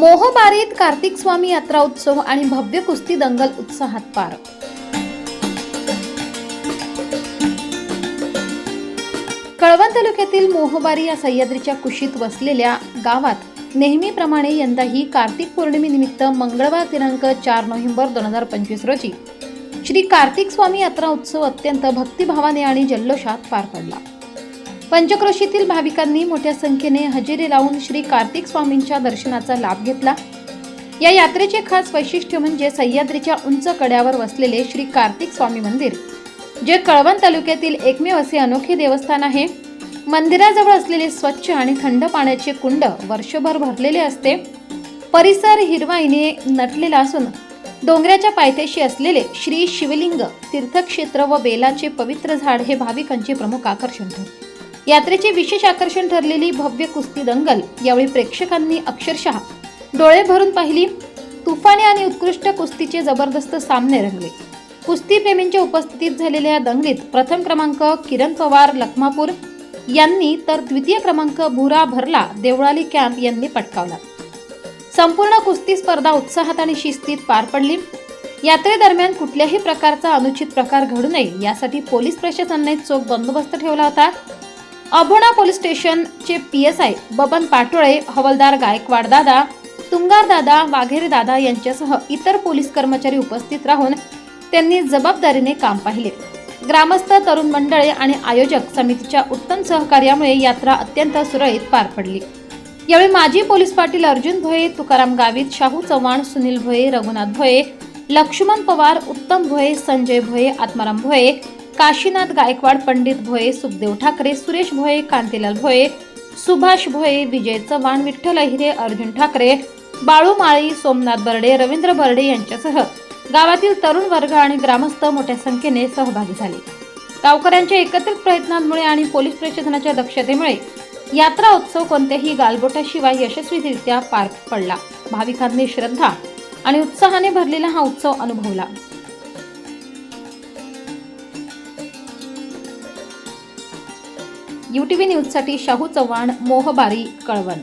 मोहबारीत कार्तिक स्वामी यात्रा उत्सव आणि भव्य कुस्ती दंगल उत्साहात पार. कळवण तालुक्यातील मोहबारी या सह्याद्रीच्या कुशीत वसलेल्या गावात नेहमीप्रमाणे यंदाही कार्तिक पौर्णिमेनिमित्त मंगळवार दिनांक चार नोव्हेंबर दोन हजार पंचवीस रोजी श्री कार्तिक स्वामी यात्रा उत्सव अत्यंत भक्तिभावाने आणि जल्लोषात पार पडला. पंचक्रोशीतील भाविकांनी मोठ्या संख्येने हजेरी लावून श्री कार्तिक स्वामींच्या दर्शनाचा लाभ घेतला. या यात्रेचे खास वैशिष्ट्य म्हणजे सह्याद्रीच्या उंच कड्यावर वसलेले श्री कार्तिक स्वामी मंदिर जे कळवण तालुक्यातील एकमेव असे अनोखे देवस्थान आहे. मंदिराजवळ असलेले स्वच्छ आणि थंड पाण्याचे कुंड वर्षभर भरलेले असते. परिसर हिरवाईने नटलेला असून डोंगराच्या पायथ्याशी असलेले श्री शिवलिंग तीर्थक्षेत्र व बेलाचे पवित्र झाड हे भाविकांचे प्रमुख आकर्षण ठरते. यात्रेचे विशेष आकर्षण ठरलेली भव्य कुस्ती दंगल. यावेळी प्रेक्षकांनी अक्षरशः डोळे भरून पाहिली. तुफाने आणि उत्कृष्ट कुस्तीचे जबरदस्त सामने रंगले. कुस्तीप्रेमींच्या उपस्थितीत झालेल्या या दंगलीत प्रथम क्रमांक किरण पवार लखमापूर यांनी तर द्वितीय क्रमांक भुरा भरला देवळाली कॅम्प यांनी पटकावला. संपूर्ण कुस्ती स्पर्धा उत्साहात आणि शिस्तीत पार पडली. यात्रेदरम्यान कुठल्याही प्रकारचा अनुचित प्रकार घडू नये यासाठी पोलीस प्रशासनाने चोख बंदोबस्त ठेवला होता. अभोणा पोलीस स्टेशनचे P S I Baban Patole हवालदार गायकवाड दादा तुंगार दादा वाघेरे दादा यांच्यासह इतर पोलीस कर्मचारी उपस्थित राहून त्यांनी जबाबदारीने काम पाहिले. ग्रामस्थ तरुण मंडळे आणि आयोजक समितीच्या उत्तम सहकार्यामुळे यात्रा अत्यंत सुरळीत पार पडली. यावेळी माजी पोलीस पाटील अर्जुन भोये तुकाराम गावित शाहू चव्हाण सुनील भोये रघुनाथ भोये लक्ष्मण पवार उत्तम भोये संजय भोये आत्माराम भोये काशीनाथ गायकवाड पंडित भोये सुखदेव ठाकरे सुरेश भोये कांतीलाल भोये सुभाष भोये विजय चव्हाण विठ्ठल अहिरे अर्जुन ठाकरे बाळू माळी सोमनाथ बर्डे रवींद्र बर्डे यांच्यासह गावातील तरुण वर्ग आणि ग्रामस्थ मोठ्या संख्येने सहभागी झाले. गावकऱ्यांच्या एकत्रित प्रयत्नांमुळे आणि पोलीस प्रशासनाच्या दक्षतेमुळे यात्रा उत्सव कोणत्याही गालबोटाशिवाय यशस्वीरित्या पार पडला. भाविकांनी श्रद्धा आणि उत्साहाने भरलेला हा उत्सव अनुभवला. यूटीव्ही न्यूजसाठी शाहू चव्हाण मोहबारी कळवण.